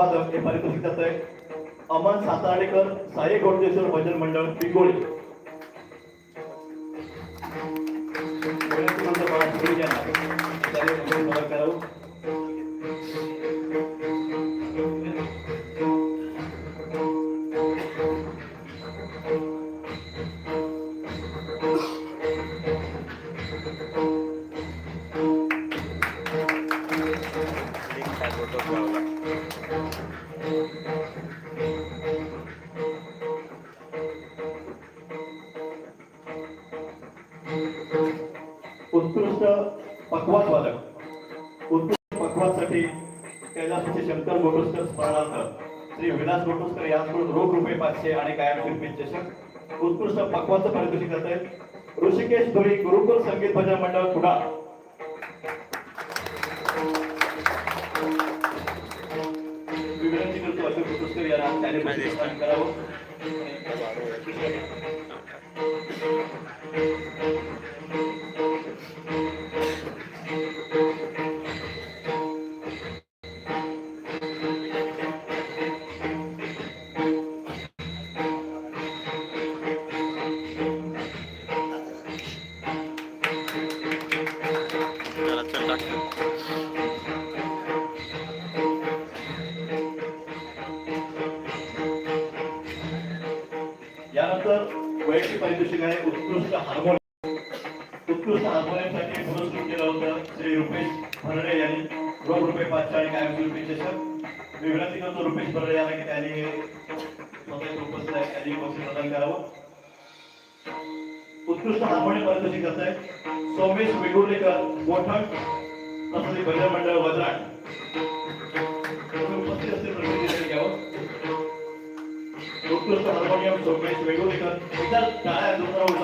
हे पारितोषिक जात आहे अमन सातार्डेकर साई गोडदेश्वर भजन मंडळ पिगोळी विनंती करावं. पकवास वादक उत्कृष्ट पकवासाठी कैलासचे शंकर गोटुस्कर स्मरणार्थ श्री विलास गोटुस्कर यांकडून रोख रुपये पाचशे आणि कायमस्वरूपी चषक उत्कृष्ट पकवानचं पारितोषिक जात आहे ऋषिकेश धुरी गुरुकुल संगीत भजन मंडळ कुडा मी विनंती करतो अशोक गोटुस्कर यांना त्याने पुरस्कार करावं. ठिकाणी उत्कृष्ट हार्मोनियम उत्कृष्ट हार्मोनियमसाठी पुरस्कृत केलं होतं श्री रुपेश भरडे यांनी. रोख रुपये पाचशे आणि कायमस्वरूपी चषक? मी विनंती करतो रुपेश भरडे यांना की त्यांनी स्वतः उपस्थित आहे त्यांनी बक्षीस प्रदान करावं. उत्कृष्ट हार्मोनियम पारितोषिक असं आहे सोमेश वेगुर्लेकर मोठक तसंच भजन मंडळ वजराट. उपस्थित असते उत्कृष्ट हार्मोनियम सोमेश वेगुर्लेकर एकदा टाळ्या जोरदार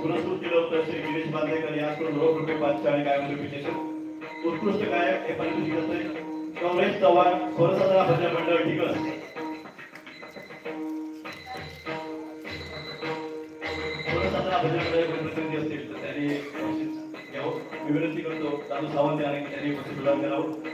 पुरस्कृत केलं होतं श्री गिरीश बांदेकर यांकडून रोख रुपये पाचशे आणि कायमस्वरूपी चषक उत्कृष्ट गायक हे पंचवीस असते कमलेश चव्हाण स्वरसाधना भजन मंडळ ठिकस स्वरसाधना प्रतिनिधी असतील तर त्यांनी हो, विनंती करतो दादू सावंत यांनी त्यांनी उपस्थित प्रदान करावं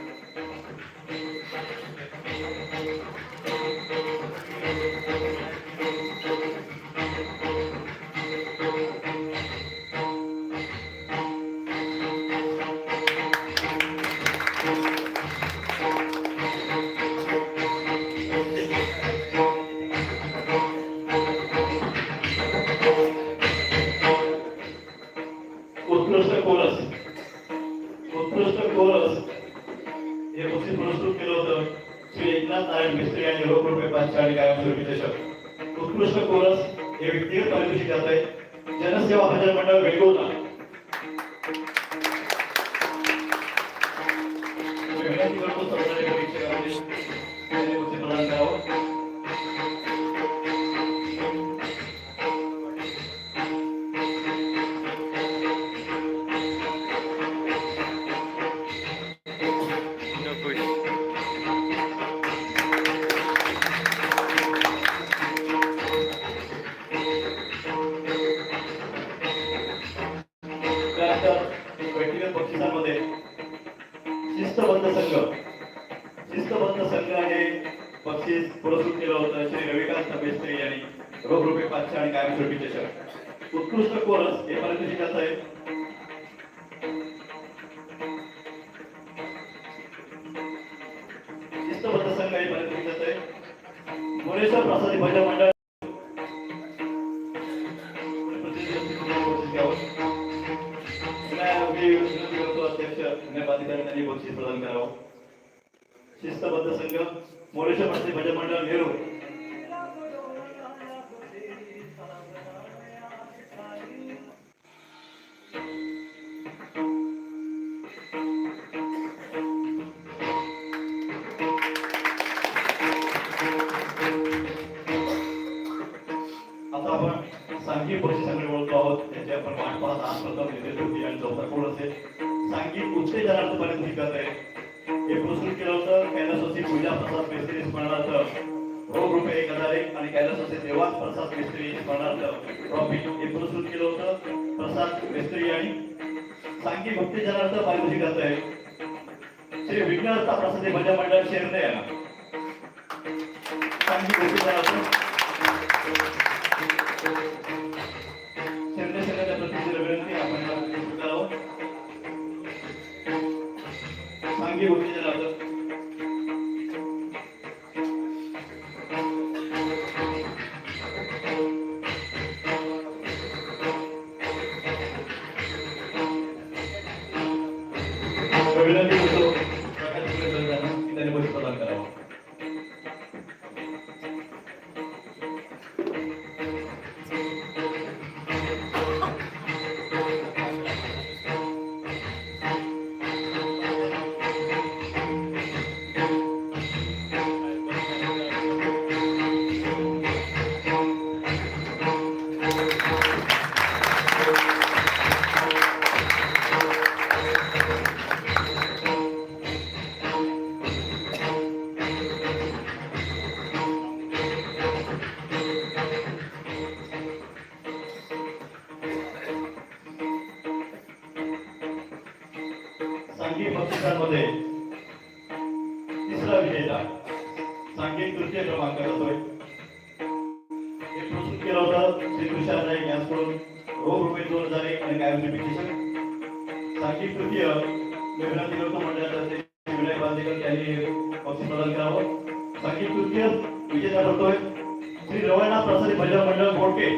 उत्कृष्ट कोरस हे पारितोषिक असं आहे शिस्तबद्ध मुरेश्वर प्रसादी भजन मंडळ. घ्यावं. प्रदान करावं. शिस्तबद्ध संघ मोरेश्वर प्रसादी भजन मंडळ नेहरू. आपण वाट पाहत आहात. प्रथम नितेश आणि चौथा कोण असेल सांघिक उत्तेजनार्थ पर्यंत ही आहे हे पुरस्कृत केलं होतं कैलासवासी पूजा प्रसाद मिस्त्री स्मरणार्थ. रोग रुपये एक हजार एक आणि कैलासवासी देवास प्रसाद मिस्त्री स्मरणार्थ. ट्रॉफी हे पुरस्कृत केलं होतं. प्रसाद मिस्त्री आणि सांघिक उत्तेजनार्थ पारितोषिक करत आहे श्री विघ्नहर्ता प्रसाद भजन मंडळ शेरणे यांना सांघिक उत्तेजनार्थ सांघिक उत्तेजनार्थ विनंती सांघिक बक्षिसांमध्ये तिसरा विजेता सांघिक तृतीय क्रमांक करतोय प्रस्तुत केलं होतं श्री तुषार नाईक यांच्याकडून. रोग रुपये दोन हजार एक आणि कायमची पिटिशन सांघिक तृतीय विनंती करतो मंडळातर्फे विनय बांदेकर त्यांनी पक्ष प्रदान करावं. सांघिक तृतीय विजेता ठरतोय श्री रवळनाथ प्रसारी भजन मंडळ गोडके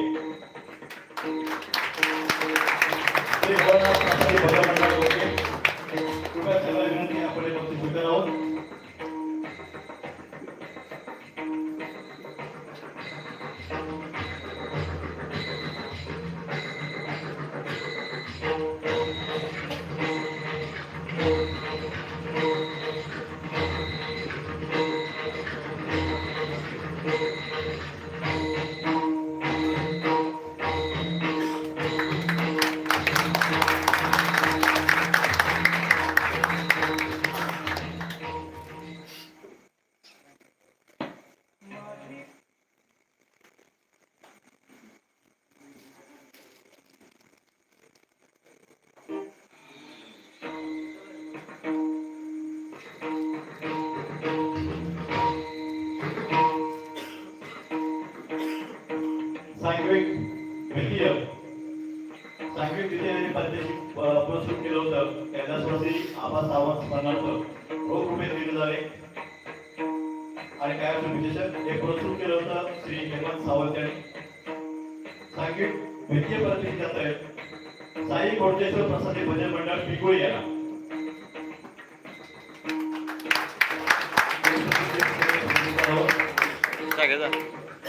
सांघिक द्वितीय सांघिक द्वितीय आणि पद्धती पुरस्कृत केलं होतं. त्यांना कैलासवासी आबा सावंत स्मरणार्थ रोख रुपये दिले झाले. आणि काय विशेषक हे पुरस्कृत केलं होतं श्री हेमंत सावंत यांनी. सांघिक द्वितीय पद्धती जात आहेत साई कोटेश्वर प्रसादी भजन मंडळ पिकोळी यांना जा घे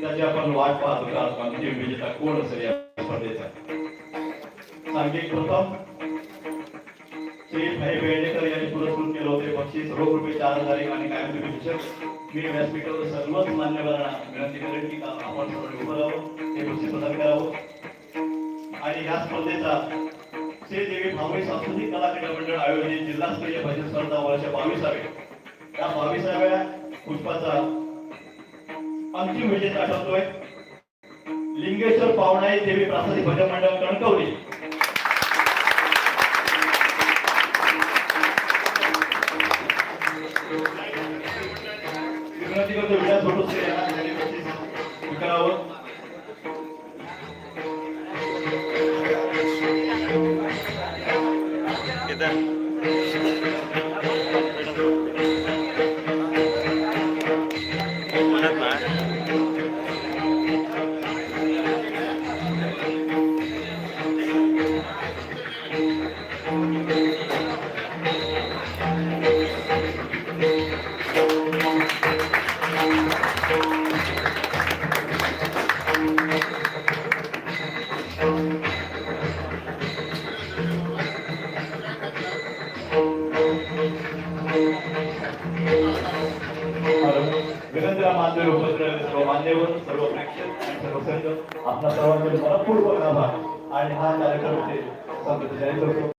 त्याची आपण वाट पाहत होता अंतिम विजेता कोण असेल या स्पर्धेचा. सांघिक प्रथम श्री भाई बेळेकर यांनी पुरस्कृत केलं होते. बक्षीस रोख रुपये चार हजार एक आणि कायम विशेषक मी व्यासपीठावर सर्वच मान्यवरांना विनंती करेन की आपण सर्व उभं राहावं हे बक्षीस प्रदान करावं. आणि या स्पर्धेचा श्री देवी भावनी सांस्कृतिक कला क्रीडा मंडळ आयोजित जिल्हास्तरीय भजन स्पर्धा वर्ष बावीसावे. या बावीसाव्या पुष्पाचा अंतिम विजेता ठरतोय लिंगेश्वर पावणाई देवी प्रासादिक भजन मंडळ कणकवली. विनंती करतो विलास भोटुसे प्रेक्षक आपला सर्वांचे म्हणजे मनपूर्वक आभार आणि हा कार्यक्रम ते संपत्ती जाहीर करतो